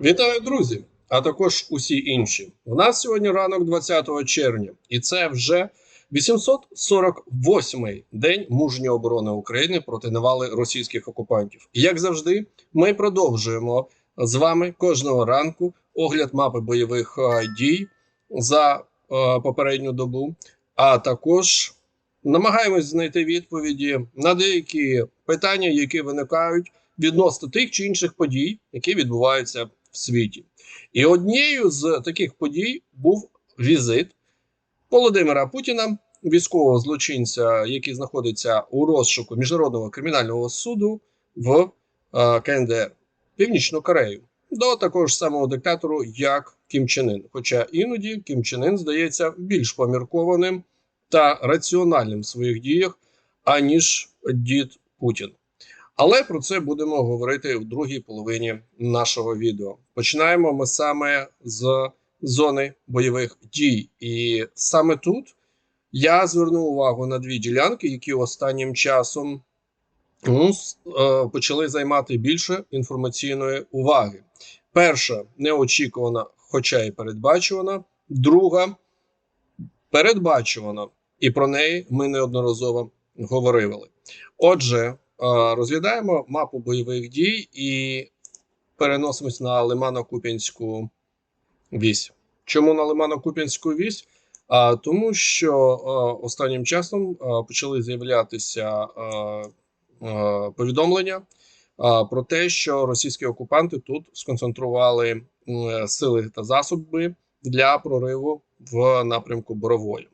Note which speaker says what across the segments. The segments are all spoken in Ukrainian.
Speaker 1: Вітаю, друзі! А також усі інші. У нас сьогодні ранок 20 червня, і це вже 848-й день мужньої оборони України проти навали російських окупантів. І як завжди, ми продовжуємо з вами кожного ранку огляд мапи бойових е, дій за е, попередню добу, а також намагаємось знайти відповіді на деякі питання, які виникають відносно тих чи інших подій, які відбуваються в світі. І однією з таких подій був візит Володимира Путіна, військового злочинця, який знаходиться у розшуку міжнародного кримінального суду в е, КНДР Північну Корею до такого ж самого диктатору, як Кім Чен Ін. Хоча іноді Кім Чен Ін здається більш поміркованим та раціональним в своїх діях, аніж дід Путін. Але про це будемо говорити в другій половині нашого відео. Починаємо ми саме з зони бойових дій, і саме тут я звернув увагу на дві ділянки, які останнім часом ну, е, почали займати більше інформаційної уваги. Перша неочікувана, хоча й передбачувана. Друга передбачувана, і про неї ми неодноразово говорили. Отже, розглядаємо мапу бойових дій і переносимось на Лимано-Куп'янську вісь. Чому на Лимано-Куп'янську вісь? А, тому що е, останнім часом е, почали з'являтися е, е, повідомлення е, про те, що російські окупанти тут сконцентрували м, сили та засоби для прориву в напрямку Борової.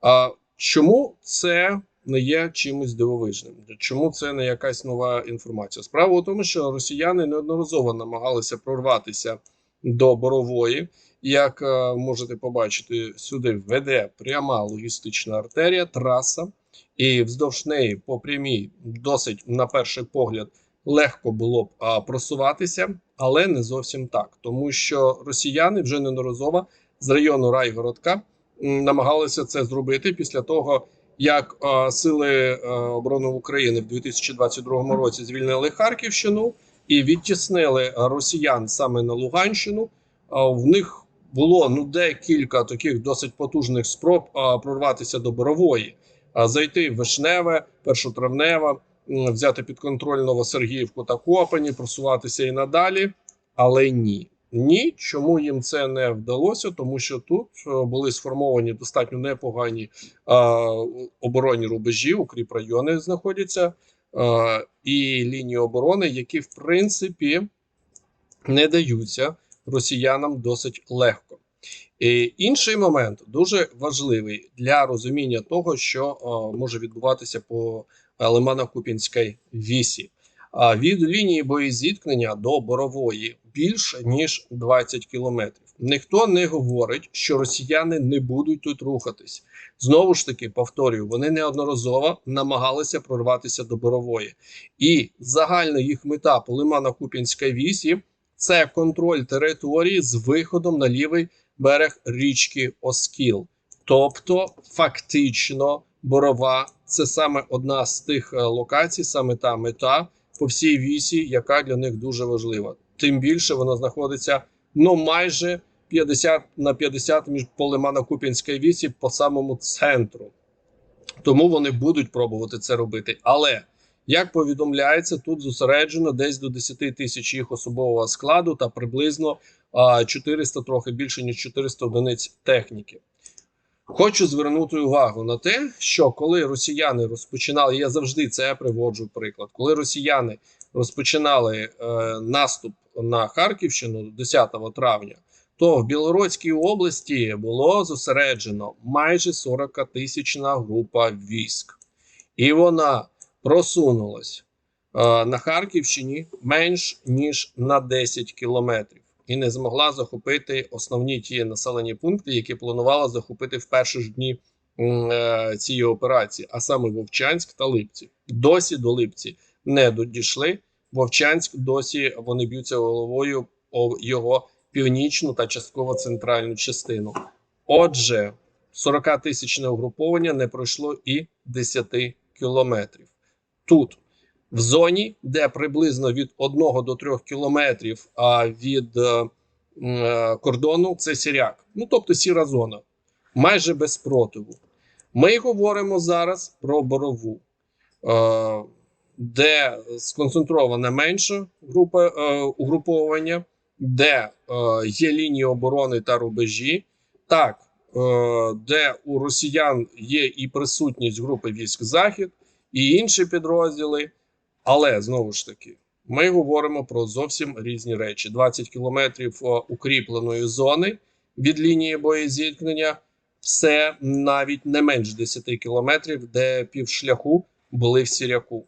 Speaker 1: А чому це не є чимось дивовижним? Чому це не якась нова інформація? Справа у тому, що росіяни неодноразово намагалися прорватися до Борової. Як е, можете побачити, сюди веде пряма логістична артерія, траса, і вздовж неї по прямій досить на перший погляд легко було б а, просуватися, але не зовсім так, тому що росіяни вже неодноразово з району Райгородка намагалися це зробити після того, як е, сили е, оборони України в 2022 році звільнили Харківщину і відтіснили росіян саме на Луганщину. В них було ну декілька таких досить потужних спроб прорватися до Борової, зайти в Вишневе, Першотравневе, взяти під контроль Новосергіївку та Копані, просуватися і надалі. Але ні. Ні, чому їм це не вдалося? Тому що тут е, були сформовані достатньо непогані е, оборонні рубежі, укріп райони знаходяться, е, і лінії оборони, які в принципі не даються росіянам досить легко. І інший момент дуже важливий для розуміння того, що е, може відбуватися по Лимано-Купінській вісі. Від лінії боєзіткнення до борової більше ніж 20 кілометрів. Ніхто не говорить, що росіяни не будуть тут рухатись. Знову ж таки, повторюю, вони неодноразово намагалися прорватися до борової, і загальна їх мета по Лимано-Купінській вісі це контроль території з виходом на лівий берег річки Оскіл. Тобто, фактично, борова це саме одна з тих е, локацій, саме та мета по всій вісі, яка для них дуже важлива. Тим більше вона знаходиться ну майже 50 на 50 між по Лимано-Куп'янській вісі по самому центру. Тому вони будуть пробувати це робити. Але як повідомляється, тут зосереджено десь до 10 тисяч їх особового складу та приблизно а, 400, трохи більше ніж 400 одиниць техніки. Хочу звернути увагу на те, що коли росіяни розпочинали, я завжди це приводжу приклад, коли росіяни розпочинали е, наступ на Харківщину 10 травня, то в Білоруській області було зосереджено майже 40 тисячна група військ, і вона просунулась е, на Харківщині менш ніж на 10 кілометрів і не змогла захопити основні ті населені пункти, які планувала захопити в перші ж дні е, цієї операції, а саме Вовчанськ та Липці. Досі до Липці не дійшли. Вовчанськ досі вони б'ються головою о його північну та частково центральну частину. Отже, 40 тисячне угруповання не пройшло і 10 кілометрів. Тут в зоні, де приблизно від 1 до 3 кілометрів а, від е, е, кордону це сіряк, ну тобто сіра зона, майже без спротиву. Ми говоримо зараз про борову, е, де сконцентрована менша група угруповання, де є лінії оборони та рубежі. Так, де у росіян є і присутність групи військ Захід, і інші підрозділи. Але знову ж таки, ми говоримо про зовсім різні речі: 20 кілометрів е, укріпленої зони від лінії боєзіткнення, це навіть не менш 10 кілометрів, де півшляху були в сіряку.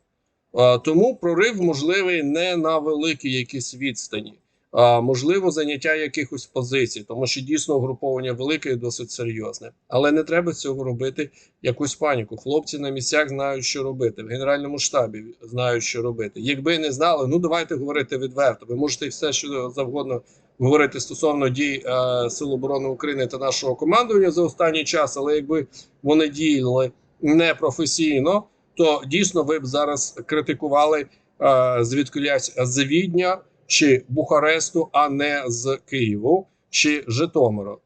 Speaker 1: Е, Тому прорив можливий не на великій якісь відстані, можливо заняття якихось позицій, тому що дійсно угруповання велике і досить серйозне. Але не треба цього робити якусь паніку. Хлопці на місцях знають, що робити. В генеральному штабі знають, що робити. Якби не знали, ну давайте говорити відверто. Ви можете все, що завгодно говорити стосовно дій е, Сил оборони України та нашого командування за останній час. Але якби вони діяли непрофесійно, то дійсно ви б зараз критикували е, з Відня чи Бухаресту, а не з Києву чи Житомира.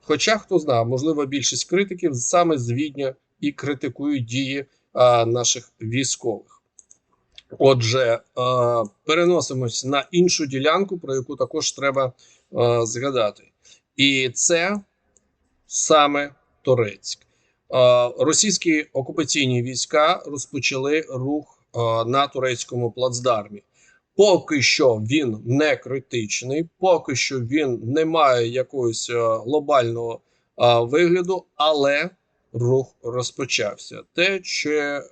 Speaker 1: Хоча хто знає, можливо, більшість критиків саме з Відня і критикують дії а, наших військових. Отже, а, переносимось на іншу ділянку, про яку також треба а, згадати. І це саме Торецьк. А, російські окупаційні війська розпочали рух а, на турецькому плацдармі. Поки що він не критичний, поки що він не має якогось е, глобального а, вигляду, але рух розпочався. Те, що, е,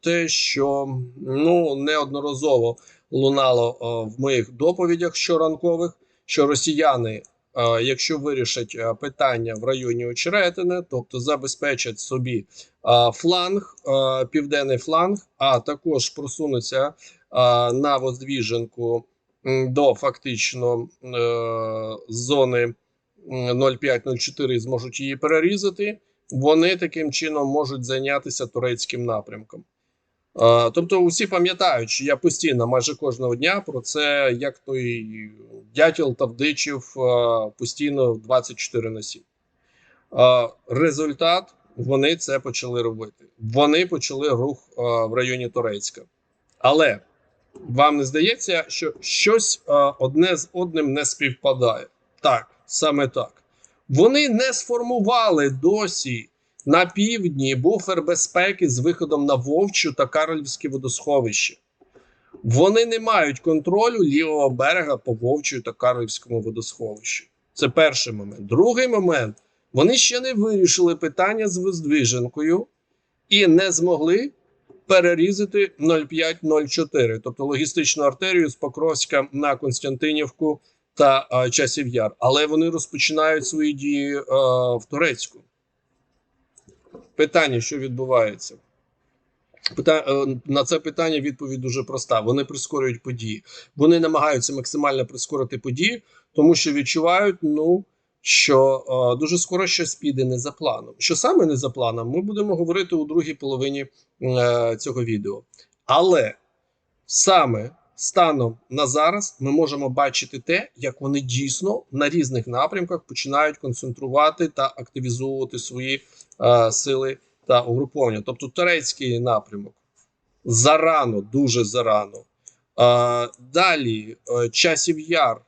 Speaker 1: те, що ну неодноразово лунало а, в моїх доповідях щоранкових, що росіяни, е, якщо вирішать е, питання в районі Очеретини, тобто забезпечать собі е, фланг, е, південний фланг, а також просунуться на Воздвіженку до фактично е, зони м, 0,5-0,4 зможуть її перерізати. Вони таким чином можуть зайнятися турецьким напрямком. Е, тобто, усі пам'ятають, що я постійно майже кожного дня про це, як той дятел Тавдичів, е, постійно 24 на 7. Е, результат вони це почали робити. Вони почали рух в районі Турецька. Але вам не здається, що щось одне з одним не співпадає? Так, саме так. Вони не сформували досі на півдні буфер безпеки з виходом на Вовчу та Карлівське водосховище. Вони не мають контролю лівого берега по Вовчу та Карлівському водосховищу. Це перший момент. Другий момент. Вони ще не вирішили питання з Воздвиженкою і не змогли перерізати 0,5-0,4, тобто логістичну артерію з Покровська на Константинівку та а, Часів Яр. Але вони розпочинають свої дії а, в Турецьку. Питання, що відбувається? Пита... е, На це питання відповідь дуже проста. Вони прискорюють події. Вони намагаються максимально прискорити події, тому що відчувають, ну що е, дуже скоро щось піде не за планом. Що саме не за планом, ми будемо говорити у другій половині е, цього відео. Але саме станом на зараз ми можемо бачити те, як вони дійсно на різних напрямках починають концентрувати та активізовувати свої сили та угруповання. Тобто турецький напрямок зарано, дуже зарано. Е, далі е, часів яр.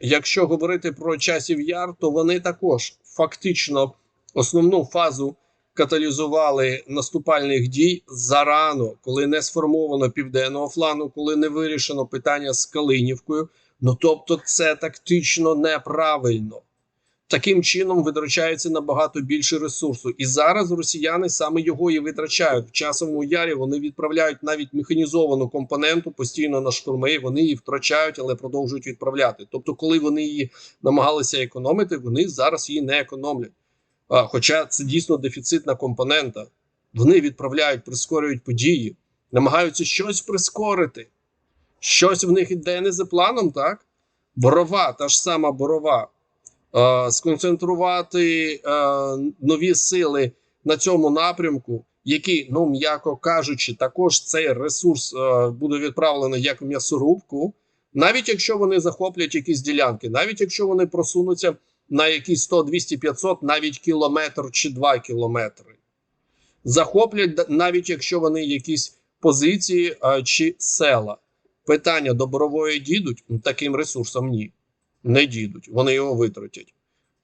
Speaker 1: Якщо говорити про часів яр, то вони також фактично основну фазу каталізували наступальних дій зарано, коли не сформовано південного флану, коли не вирішено питання з Калинівкою. Ну тобто, це тактично неправильно. Таким чином витрачається набагато більше ресурсу, і зараз росіяни саме його і витрачають в часовому ярі. Вони відправляють навіть механізовану компоненту постійно на штурми. Вони її втрачають, але продовжують відправляти. Тобто, коли вони її намагалися економити, вони зараз її не економлять. А, Хоча це дійсно дефіцитна компонента. Вони відправляють, прискорюють події, намагаються щось прискорити. Щось в них іде не за планом, так? Борова, та ж сама борова. Е, сконцентрувати е, нові сили на цьому напрямку які, ну м'яко кажучи, також цей ресурс е, буде відправлений як м'ясорубку, навіть якщо вони захоплять якісь ділянки, навіть якщо вони просунуться на якісь 100, 200, 500, навіть кілометр чи 2 кілометри, захоплять навіть якщо вони якісь позиції чи села. Питання до борової дідуть таким ресурсом ні. Не дідуть. Вони його витратять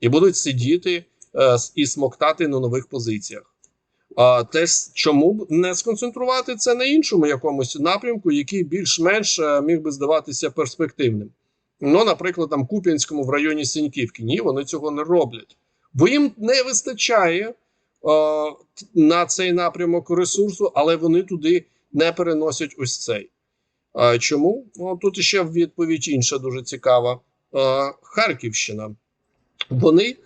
Speaker 1: і будуть сидіти е, і смоктати на нових позиціях. А теж чому б не сконцентрувати це на іншому якомусь напрямку, який більш-менш е, міг би здаватися перспективним. Ну, наприклад, там Куп'янському в районі Синьківки. Ні, вони цього не роблять, бо їм не вистачає е, на цей напрямок ресурсу, але вони туди не переносять ось цей. А чому? Ну, тут ще відповідь інша дуже цікава. Е, Харківщина. Вони е,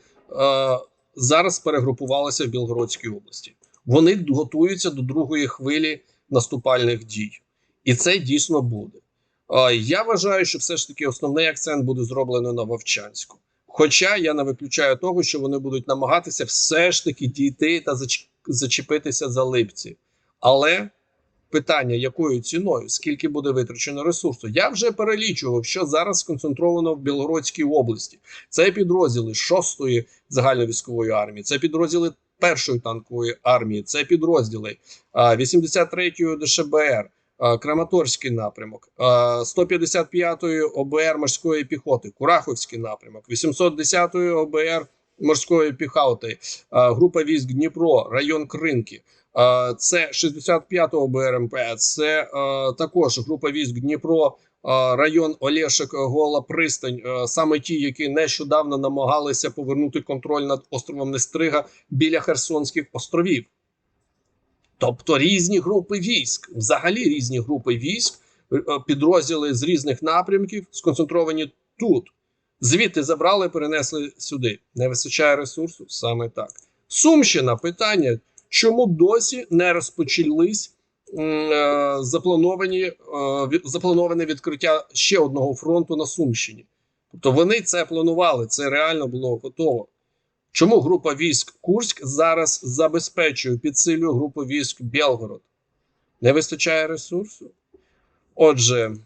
Speaker 1: зараз перегрупувалися в Білгородській області. Вони готуються до другої хвилі наступальних дій, і це дійсно буде. Е, я вважаю, що все ж таки основний акцент буде зроблено на Вовчанську. Хоча я не виключаю того, що вони будуть намагатися все ж таки дійти та зачепитися за липці. Але питання, якою ціною, скільки буде витрачено ресурсу, я вже перелічував, що зараз сконцентровано в Білгородській області. Це підрозділи 6-ї загальновійськової армії, це підрозділи першої танкової армії, це підрозділи 83-ї ДШБР. Краматорський напрямок, 155-ї ОБР морської піхоти, Кураховський напрямок, 810-ї ОБР морської піхоти, група військ Дніпро, район Кринки, це 65-го БРМП, це також група військ Дніпро, район Олешек, Гола Пристань, саме ті, які нещодавно намагалися повернути контроль над островом Нестрига біля Херсонських островів. Тобто різні групи військ, взагалі різні групи військ, підрозділи з різних напрямків сконцентровані тут. Звідти забрали, перенесли сюди. Не вистачає ресурсу саме так. Сумщина питання чому досі не розпочались е, заплановані е, заплановане відкриття ще одного фронту на Сумщині. Тобто вони це планували, це реально було готово. Чому група військ Курськ зараз забезпечує підсилює групу військ Білгород? Не вистачає ресурсу? Отже,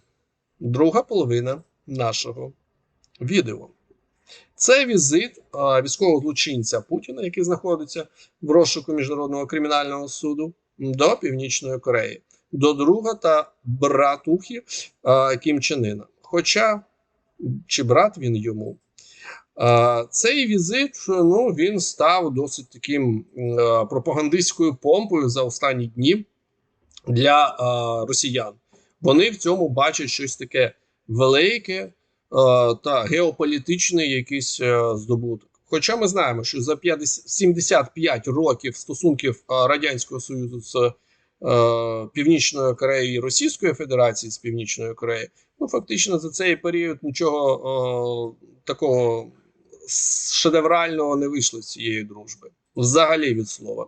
Speaker 1: друга половина нашого відео. Це візит військового злочинця Путіна, який знаходиться в розшуку міжнародного кримінального суду до Північної Кореї, до друга та братухи а, Кім Чен Хоча чи брат він йому? Цей візит ну, він став досить таким пропагандистською помпою за останні дні для росіян. Вони в цьому бачать щось таке велике. Е, та геополітичний якийсь е, здобуток. Хоча ми знаємо, що за 50, 75 років стосунків е, радянського союзу з Північною Кореєю і Російською Федерацією з Північною Кореєю, ну фактично за цей період нічого такого шедеврального не вийшло з цієї дружби. Взагалі від слова,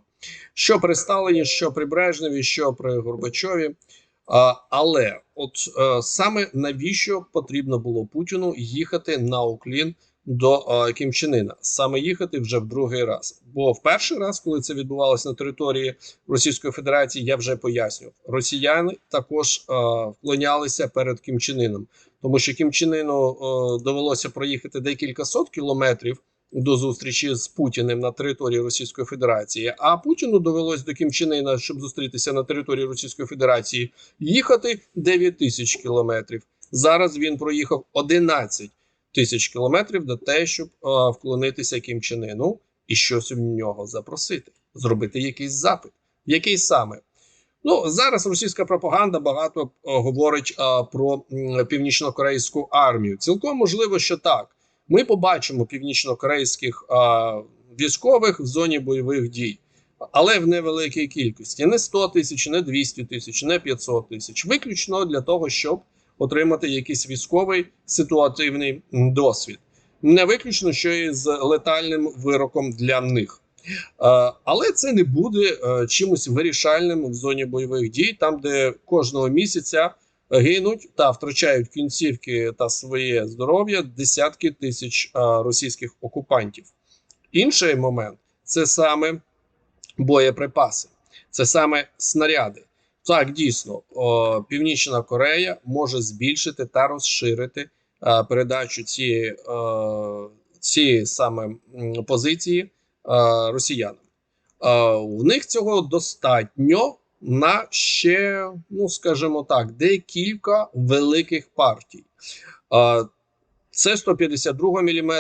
Speaker 1: що при Сталині, що при Брежневі, що при Горбачові. Але от е, саме навіщо потрібно було Путіну їхати на Уклін до е, Кімчинина? Саме їхати вже в другий раз. Бо в перший раз, коли це відбувалося на території Російської Федерації, я вже пояснював, росіяни також е, вклонялися перед Кімчинином, тому що Кімчинину довелося проїхати декілька сот кілометрів до зустрічі з Путіним на території Російської Федерації. А Путіну довелось до Кімчинина, щоб зустрітися на території Російської Федерації, їхати 9 тисяч кілометрів. Зараз він проїхав 11 тисяч кілометрів до те, щоб а, вклонитися Кімчинину і щось в нього запросити, зробити якийсь запит. Який саме? Ну зараз російська пропаганда багато а, говорить а, про північно-корейську армію. Цілком можливо, що так ми побачимо північно-корейських військових в зоні бойових дій, але в невеликій кількості не 100 тисяч, не 200 тисяч, не 500 тисяч. Виключно для того, щоб отримати якийсь військовий ситуативний досвід. Не виключно, що і з летальним вироком для них. Але це не буде е, чимось вирішальним в зоні бойових дій, там де кожного місяця гинуть та втрачають кінцівки та своє здоров'я десятки тисяч російських окупантів. Інший момент це саме боєприпаси. це саме снаряди. Так, дійсно, Північна Корея може збільшити та розширити передачу цієї цієї саме позиції росіянам. В них цього достатньо на ще, ну скажімо так, декілька великих партій. Це 152 мм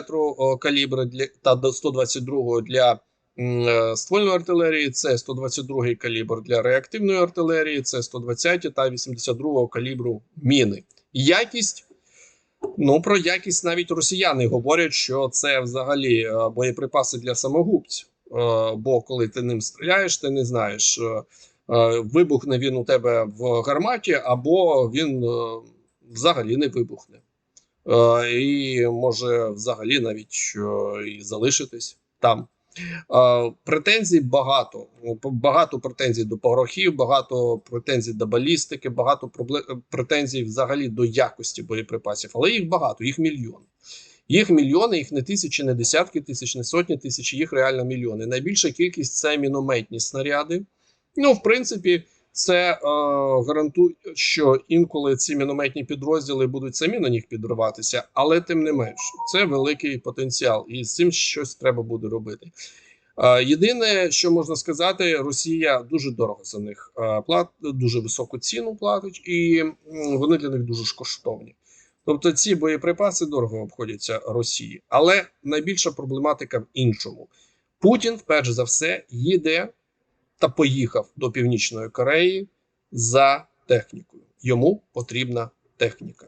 Speaker 1: калібр для та до 122 для е, ствольної артилерії, це 122 калібр для реактивної артилерії, це 120 та 82 калібру міни. Якість. Ну, про якість навіть росіяни говорять, що це взагалі е, боєприпаси для самогубців. Е, Бо коли ти ним стріляєш, ти не знаєш, вибухне він у тебе в гарматі, або він е, взагалі не вибухне. Е, І може взагалі навіть е, і залишитись там. Е, Претензій багато. Багато претензій до порохів, багато претензій до балістики, багато претензій взагалі до якості боєприпасів. Але їх багато, їх мільйони. Їх мільйони, їх не тисячі, не десятки тисяч, не сотні тисяч, їх реально мільйони. Найбільша кількість це мінометні снаряди. Ну, в принципі, це е, гарантує, що інколи ці мінометні підрозділи будуть самі на них підриватися, але тим не менш, це великий потенціал, і з цим щось треба буде робити. Е, єдине, що можна сказати, Росія дуже дорого за них е, плат, дуже високу ціну платить, і вони для них дуже коштовні. Тобто ці боєприпаси дорого обходяться Росії. Але найбільша проблематика в іншому: Путін, перш за все, їде та поїхав до Північної Кореї за технікою. Йому потрібна техніка.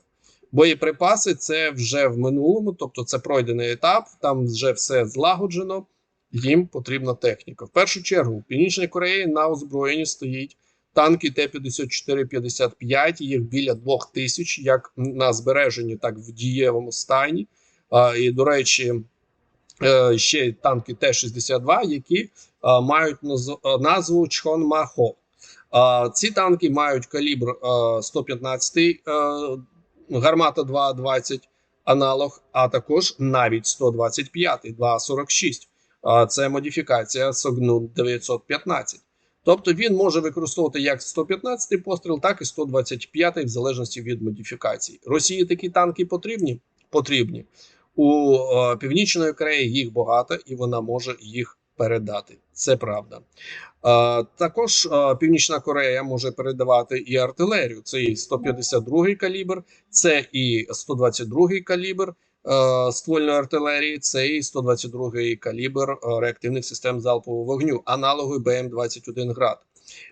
Speaker 1: Боєприпаси це вже в минулому, тобто це пройдений етап, там вже все злагоджено. Їм потрібна техніка. В першу чергу, в Північній Кореї на озброєнні стоїть танки Т-54-55, їх біля двох тисяч, як на збереженні, так і в дієвому стані. А, і, до речі, е, ще танки Т-62, які мають наз- назву Чхонмахо. Ці танки мають калібр 115 гармата 2,20 аналог, а також навіть 125 2,46. Це модифікація Согну 915. Тобто він може використовувати як 115 постріл, так і 125 в залежності від модифікацій. Росії такі танки потрібні? Потрібні. У е, Північної Кореї їх багато, і вона може їх передати. Це правда. Також Північна Корея може передавати і артилерію. Це і 152 калібр, це і 122 калібр ствольної артилерії, це і 122 калібр реактивних систем залпового вогню, аналоги БМ-21 град.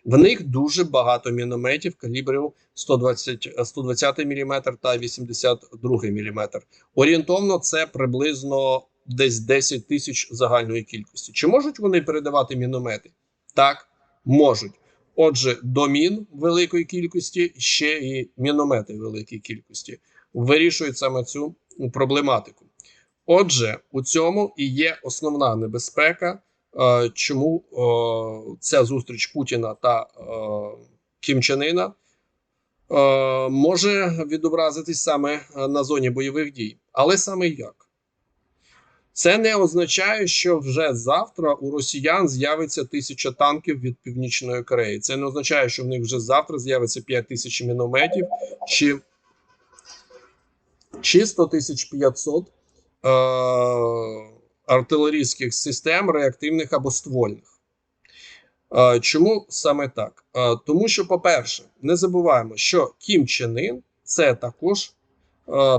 Speaker 1: В них дуже багато мінометів калібрів 120, 120 мм та 82 мм. Орієнтовно це приблизно десь 10 тисяч загальної кількості. Чи можуть вони передавати міномети? Так, можуть. Отже, до мін великої кількості ще і міномети великої кількості вирішують саме цю проблематику. Отже, у цьому і є основна небезпека, е, чому е, ця зустріч Путіна та е, Кім е, може відобразитись саме на зоні бойових дій. Але саме як? Це не означає, що вже завтра у росіян з'явиться тисяча танків від Північної Кореї. Це не означає, що в них вже завтра з'явиться 5 тисяч мінометів чи, чи 100 тисяч 500 е- артилерійських систем реактивних або ствольних. Е, Чому саме так? Е, Тому що, по-перше, не забуваємо, що Кім Чен Ін – це також е,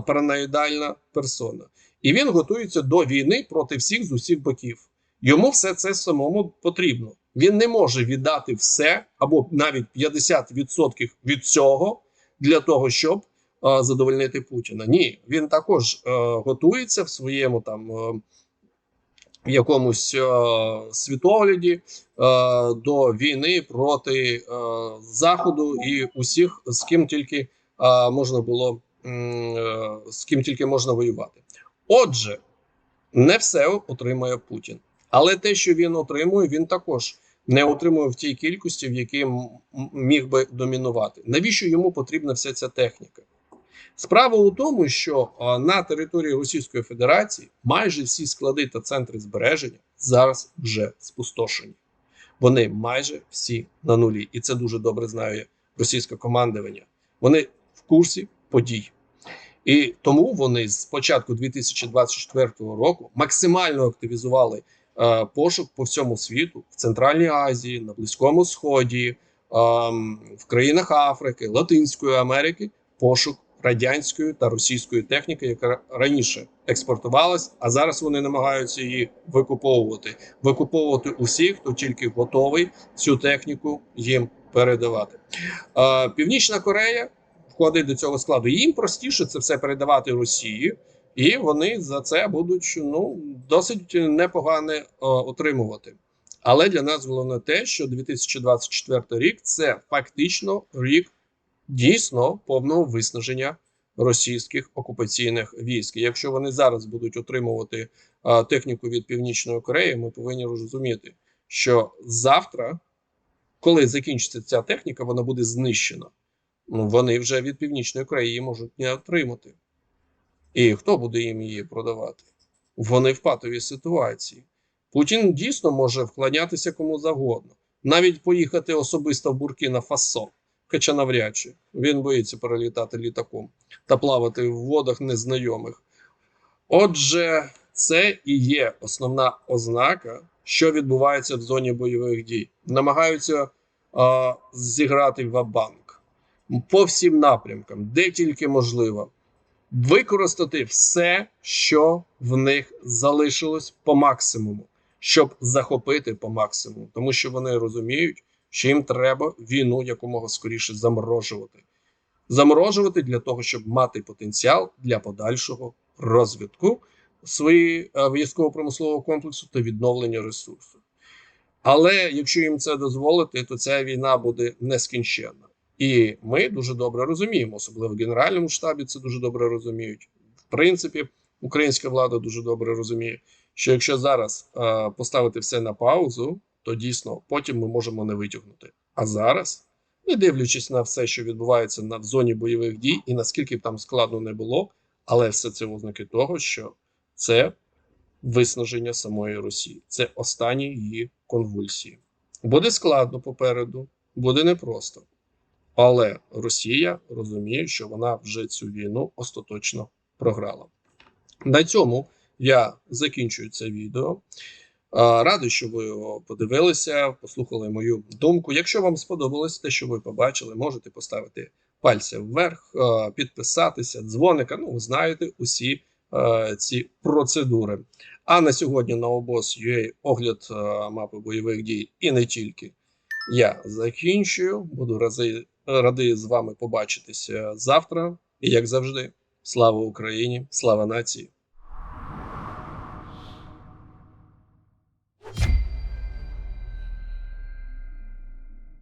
Speaker 1: параноїдальна персона. І він готується до війни проти всіх з усіх боків. Йому все це самому потрібно. Він не може віддати все або навіть 50% від цього для того, щоб е, задовольнити Путіна. Ні, він також е, готується в своєму там е, якомусь е, світогляді е, до війни проти е, Заходу і усіх, з ким тільки е, можна було е, з ким тільки можна воювати. Отже, не все отримує Путін, але те, що він отримує, він також не отримує в тій кількості, в якій міг би домінувати. Навіщо йому потрібна вся ця техніка? Справа у тому, що на території Російської Федерації майже всі склади та центри збереження зараз вже спустошені. Вони майже всі на нулі, і це дуже добре знає російське командування. Вони в курсі подій. І тому вони з початку 2024 року максимально активізували е, пошук по всьому світу в Центральній Азії, на Близькому Сході, е, в країнах Африки, Латинської Америки, пошук радянської та російської техніки, яка раніше експортувалась, а зараз вони намагаються її викуповувати, викуповувати усіх, хто тільки готовий цю техніку їм передавати. Е, Північна Корея входить до цього складу. Їм простіше це все передавати Росії, і вони за це будуть ну досить непогане е, отримувати. Але для нас головне те, що 2024 рік це фактично рік дійсно повного виснаження російських окупаційних військ. Якщо вони зараз будуть отримувати е, техніку від Північної Кореї, ми повинні розуміти, що завтра, коли закінчиться ця техніка, вона буде знищена. Ну, вони вже від Північної Кореї можуть не отримати. І хто буде їм її продавати? Вони в патовій ситуації. Путін дійсно може вклонятися кому завгодно, навіть поїхати особисто в Буркіна Фасо, хоча навряд чи він боїться перелітати літаком та плавати в водах незнайомих. Отже, це і є основна ознака, що відбувається в зоні бойових дій. Намагаються а, зіграти в банк по всім напрямкам, де тільки можливо, використати все, що в них залишилось по максимуму, щоб захопити по максимуму, тому що вони розуміють, що їм треба війну якомога скоріше заморожувати. Заморожувати для того, щоб мати потенціал для подальшого розвитку своєї е, військово-промислового комплексу та відновлення ресурсу. Але якщо їм це дозволити, то ця війна буде нескінченна. І ми дуже добре розуміємо, особливо в Генеральному штабі це дуже добре розуміють. В принципі, українська влада дуже добре розуміє, що якщо зараз е, поставити все на паузу, то дійсно потім ми можемо не витягнути. А зараз, не дивлячись на все, що відбувається на в зоні бойових дій, і наскільки б там складно не було, але все це ознаки того, що це виснаження самої Росії, це останні її конвульсії. Буде складно попереду, буде непросто. Але Росія розуміє, що вона вже цю війну остаточно програла. На цьому я закінчую це відео. Радий, що ви його подивилися, послухали мою думку. Якщо вам сподобалось те, що ви побачили, можете поставити пальця вверх, підписатися, дзвоника. Ну, ви знаєте усі ці процедури. А на сьогодні на обоз.ua огляд мапи бойових дій і не тільки. Я закінчую. Буду рази радий з вами побачитися завтра. І як завжди, слава Україні, слава нації!